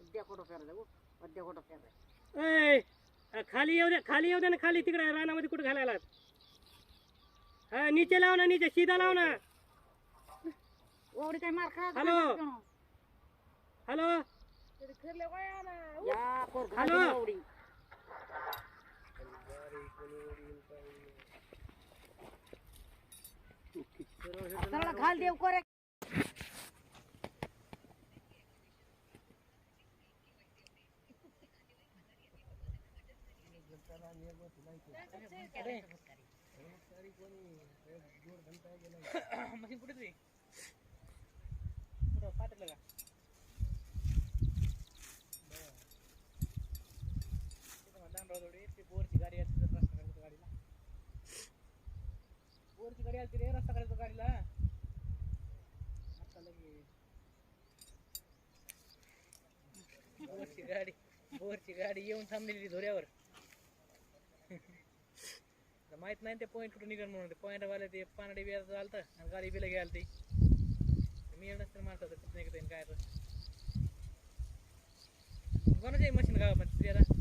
उद्या खोटो फेरायचं उद्या खोटो फेरायचं ऐ, अ, खाली येऊ दे खाली येऊ दे ना खाली तिकडे रानामध्ये कुठे घालायला हा नीचे लाव ना नीचे सीधा लाव ना. ओवडी काय मार खा हॅलो. हॅलो. या पोर हॅलो. ओवडी घाल देव कोरे. मशीन कुठे तुझी कुठं पाठवलं का थोडी ती बोरची गाडी असते रस्ता करायचं गाडीला बोरची गाडी आली रे रस्ता करायचं गाडीला आता लगे बोरची गाडी बोरची गाडी येऊन थांबलेली धोऱ्यावर. माहीत नाही ते पॉईंट कुठं निघण म्हणून. ते पॉईंट वाले ते पानडे बी चालतं आणि गाडी बिला घ्यायला ते. मी येणंच तर कुठं काय तर. कोणाची मशीन गावा पण त्याला.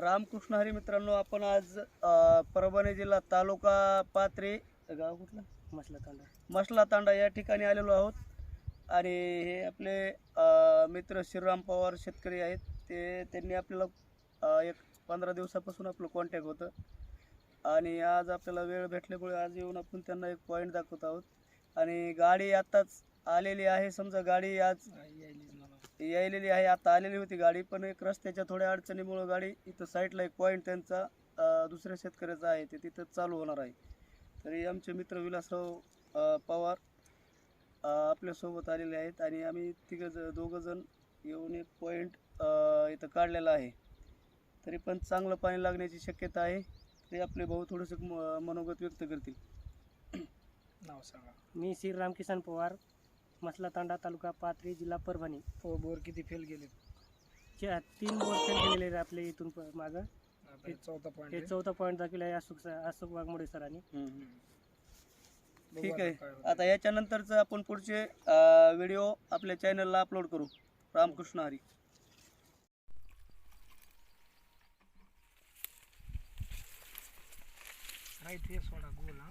रामकृष्ण हरी मित्रांनो आपण आज अ, परभणी जिल्हा तालुका पात्रे गाव कुठलं? मसला तांडा मसला तांडा या ठिकाणी आलेलो आहोत. आणि हे आपले अ, मित्र श्रीराम पवार शेतकरी आहेत. ते त्यांनी आपल्याला अ, एक पंधरा दिवसापासून आपलं कॉन्टॅक्ट होतं. आणि आज आपल्याला वेळ भेटल्यामुळे आज येऊन आपण त्यांना एक पॉईंट दाखवत आहोत. आणि गाडी आत्ताच आलेली आहे. समजा गाडी आज यायलेली आहे. आता आलेली होती गाडी पण एक रस्त्याच्या थोड्या अडचणीमुळं गाडी इथं साईडला एक पॉईंट त्यांचा दुसऱ्या शेतकऱ्याचा आहे. ते तिथं चालू होणार आहे. तरी आमचे मित्र विलासराव पवार आपल्यासोबत आलेले आहेत आणि आम्ही तिघं ज दोघं जण येऊन एक पॉईंट इथं काढलेला आहे. तरी पण चांगलं पाणी लागण्याची शक्यता आहे. ते आपले भाऊ थोडंसं म- मनोगत व्यक्त करतील. नाव सांगा. मी श्रीराम किसन पवार मसला तांडा तालुका पाथरी जिल्हा परभणी. तो बोर किती फेल गेले? चे तीन बोर फेल गेलेले आहेत आपले इथून प- मागं. आता हे चौथा हे पॉईंट चौथा पॉईंट दाखवला आहे अशोक अशोक वाघमोडे सरांनी. ठीक आहे. आता याच्यानंतरचं आपण पुढचे व्हिडिओ आपल्या चॅनलला अपलोड करू. रामकृष्ण हरी. राईट हे सोडा गोल हा.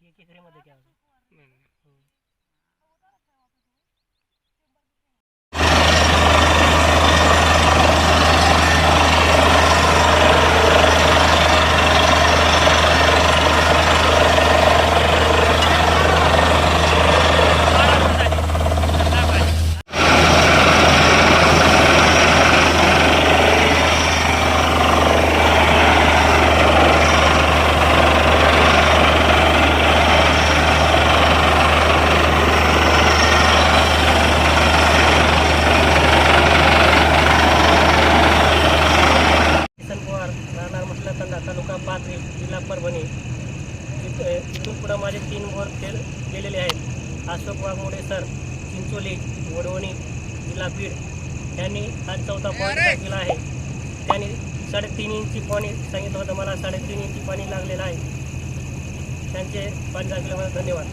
एक एकरीमध्ये घ्या नाही नाही. किसन पवार राहणार मसला तांडा तालुका पाथरी जिल्हा परभणी इथून पुढं माझे तीन बोर फेल गेलेले आहेत. अशोक वाघमोडे सर चिंचोली वडवणी जिल्हा बीड यांनी आज चौथा पॉईंट केला आहे. त्यांनी साडेतीन इंची पाणी सांगितलं होतं. मला साडेतीन इंची पाणी लागलेलं आहे. त्यांचे पाणी लागल्याबद्दल धन्यवाद.